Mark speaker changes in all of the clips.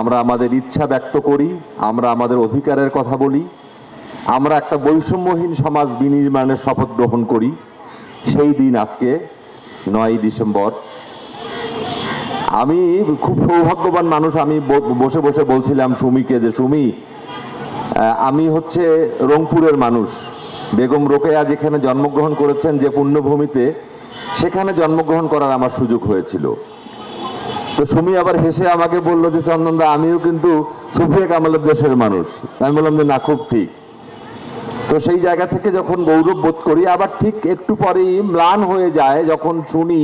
Speaker 1: আমরা আমাদের ইচ্ছা ব্যক্ত করি, আমরা আমাদের অধিকারের কথা বলি, আমরা একটা বৈষম্যহীন সমাজ বিনির্মাণের শপথ গ্রহণ করি। সেই দিন আজকে নয় ডিসেম্বর। আমি খুব সৌভাগ্যবান মানুষ, আমি বসে বসে বলছিলাম সুমিকে যে, সুমি আমি হচ্ছে রংপুরের মানুষ। বেগম রোকেয়া যেখানে জন্মগ্রহণ করেছেন যে পুণ্যভূমিতে, সেখানে জন্মগ্রহণ করার আমার সুযোগ হয়েছিল। তো সুমি আবার হেসে আমাকে বলল যে, চন্দনদা, আমিও কিন্তু সুফিয়া কামালের দেশের মানুষ। আমি বললাম যে না, খুব ঠিক। তো সেই জায়গা থেকে যখন গৌরব বোধ করি, আবার ঠিক একটু পরেই ম্লান হয়ে যায়, যখন শুনি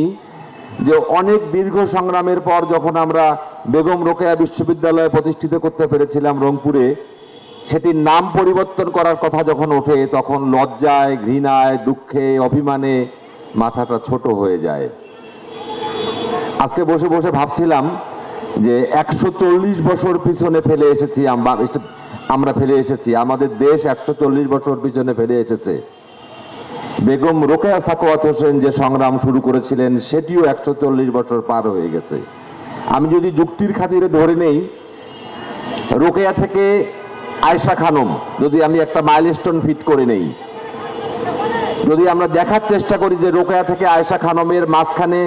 Speaker 1: যে অনেক দীর্ঘ সংগ্রামের পর যখন আমরা বেগম রোকেয়া বিশ্ববিদ্যালয় প্রতিষ্ঠিত করতে পেরেছিলাম রংপুরে, সেটির নাম পরিবর্তন করার কথা যখন ওঠে, তখন লজ্জায়, ঘৃণায়, দুঃখে, অভিমানে মাথাটা ছোট হয়ে যায়। আজকে বসে বসে ভাবছিলাম যে একশো চল্লিশ বছর পিছনে ফেলে এসেছি আমরা ফেলে এসেছি। আমাদের দেশ একশো চল্লিশ বছর পিছনে ফেলে এসেছে। বেগম রোকেয়া সাকোয়াত হোসেন যে সংগ্রাম শুরু করেছিলেন, সেটিও একশো চল্লিশ বছর পার হয়ে গেছে। আমি যদি যুক্তির খাতিরে ধরে নেই, রোকেয়া থেকে আয়শা খানম, যদি আমি একটা মাইলস্টোন ফিট করে নেই, যদি আমরা দেখার চেষ্টা করি যে রোকেয়া থেকে আয়শা খানমের মাঝখানে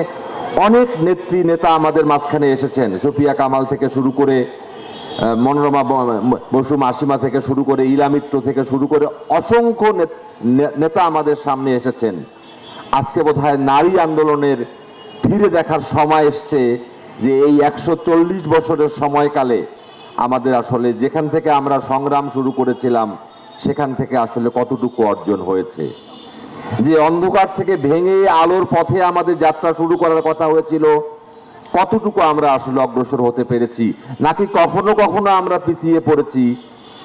Speaker 1: অনেক নেত্রী নেতা আমাদের মাঝখানে এসেছেন। সুফিয়া কামাল থেকে শুরু করে মনোরমা বসু মাসিমা থেকে শুরু করে ইলামিত্র থেকে শুরু করে অসংখ্য নেতা আমাদের সামনে এসেছেন। আজকে বোধহয় নারী আন্দোলনের ফিরে দেখার সময় এসছে যে এই একশো চল্লিশ বছরের সময়কালে আমাদের আসলে যেখান থেকে আমরা সংগ্রাম শুরু করেছিলাম, সেখান থেকে আসলে কতটুকু অর্জন হয়েছে। যে অন্ধকার থেকে ভেঙে আলোর পথে আমাদের যাত্রা শুরু করার কথা হয়েছিল, কতটুকু আমরা আসলে অগ্রসর হতে পেরেছি, নাকি কখনো কখনো আমরা পিছিয়ে পড়েছি?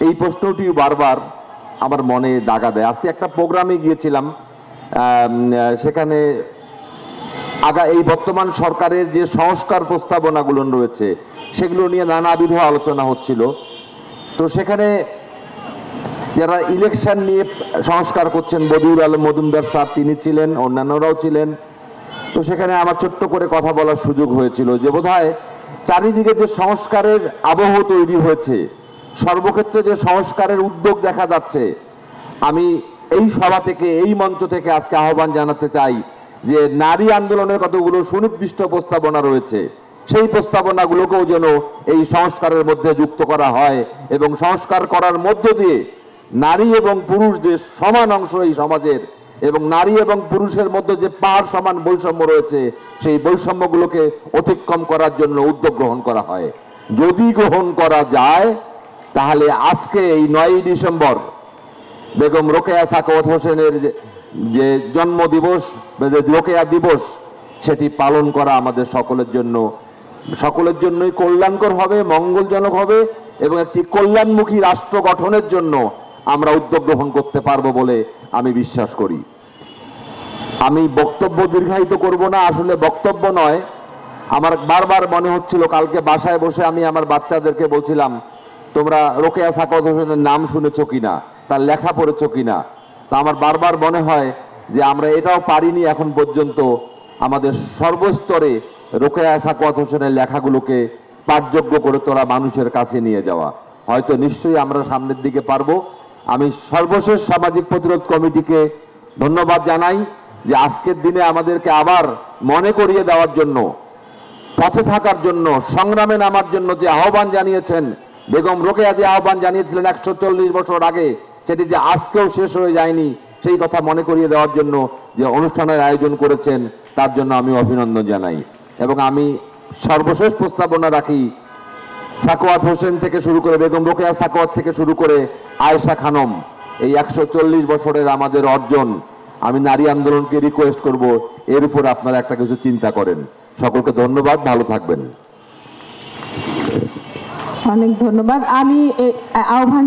Speaker 1: এই প্রশ্নটি বারবার আমার মনে দাগা দেয়। আজকে একটা প্রোগ্রামে গিয়েছিলাম সেখানে আগা এই বর্তমান সরকারের যে সংস্কার প্রস্তাবনাগুলো রয়েছে, সেগুলো নিয়ে নানাবিধ আলোচনা হচ্ছিল। তো সেখানে যারা ইলেকশন নিয়ে সংস্কার করছেন, বদিউল আলম, মজুমদার স্যার, তিনি ছিলেন, অন্যান্যরাও ছিলেন। তো সেখানে আমার ছোট্ট করে কথা বলার সুযোগ হয়েছিল যে বোধহয় চারিদিকে যে সংস্কারের আবহ তৈরি হয়েছে, সর্বক্ষেত্রে যে সংস্কারের উদ্যোগ দেখা যাচ্ছে, আমি এই সভা থেকে, এই মঞ্চ থেকে আজকে আহ্বান জানাতে চাই যে নারী আন্দোলনের কতগুলো সুনির্দিষ্ট প্রস্তাবনা রয়েছে, সেই প্রস্তাবনাগুলোকেও যেন এই সংস্কারের মধ্যে যুক্ত করা হয় এবং সংস্কার করার মধ্য দিয়ে নারী এবং পুরুষ যে সমান অংশ এই সমাজের, এবং নারী এবং পুরুষের মধ্যে যে পার সমান বৈষম্য রয়েছে, সেই বৈষম্যগুলোকে অতিক্রম করার জন্য উদ্যোগ গ্রহণ করা হয়। যদি গ্রহণ করা যায়, তাহলে আজকে এই নয়ই ডিসেম্বর, বেগম রোকেয়া সাকওয়াত হোসেনের যে- জন্ম দিবস রোকেয়া দিবস, সেটি পালন করা আমাদের সকলের জন্য, সকলের জন্যই কল্যাণকর হবে, মঙ্গলজনক হবে, এবং একটি কল্যাণমুখী রাষ্ট্র গঠনের জন্য আমরা উদ্যোগ গ্রহণ করতে পারব বলে আমি বিশ্বাস করি। আমি বক্তব্য দীর্ঘায়িত করব না, আসলে বক্তব্য নয়। আমার বারবার মনে হচ্ছিল কালকে বাসায় বসে আমি আমার বাচ্চাদেরকে বলছিলাম, তোমরা রোকেয়া সাকত হোসেনের নাম শুনেছ কিনা? তার লেখা পড়েছো কিনা? তা আমার বারবার মনে হয় যে আমরা এটাও পারিনি এখন পর্যন্ত আমাদের সর্বস্তরে রোকেয়া সাকওয়াত হোসেনের লেখাগুলোকে পাঠযোগ্য করে তোলা মানুষের কাছে নিয়ে যাওয়া। হয়তো নিশ্চয়ই আমরা সামনের দিকে পারব। আমি সর্বশেষ সামাজিক প্রতিরোধ কমিটিকে ধন্যবাদ জানাই যে আজকের দিনে আমাদেরকে আবার মনে করিয়ে দেওয়ার জন্য, পথে থাকার জন্য, সংগ্রামে নামার জন্য যে আহ্বান জানিয়েছেন, বেগম রোকেয়া যে আহ্বান জানিয়েছিলেন একশো চল্লিশ বছর আগে, সেটি যে আজকেও শেষ হয়ে যায়নি, সেই কথা মনে করিয়ে দেওয়ার জন্য যে অনুষ্ঠানের আয়োজন করেছেন, তার জন্য আমি অভিনন্দন জানাই। এবং আমি সর্বশেষ প্রস্তাবনা রাখি সাকওয়াত হোসেন থেকে শুরু করে বেগম রোকেয়া সাকোয়াত থেকে শুরু করে আয়েশা খানম, এই একশো চল্লিশ বছরের আমাদের অর্জন, আমি নারী আন্দোলনকে রিকোয়েস্ট করব, এর উপর আপনারা একটা কিছু চিন্তা করেন। সকলকে ধন্যবাদ, ভালো থাকবেন।
Speaker 2: অনেক ধন্যবাদ। আমি আহ্বান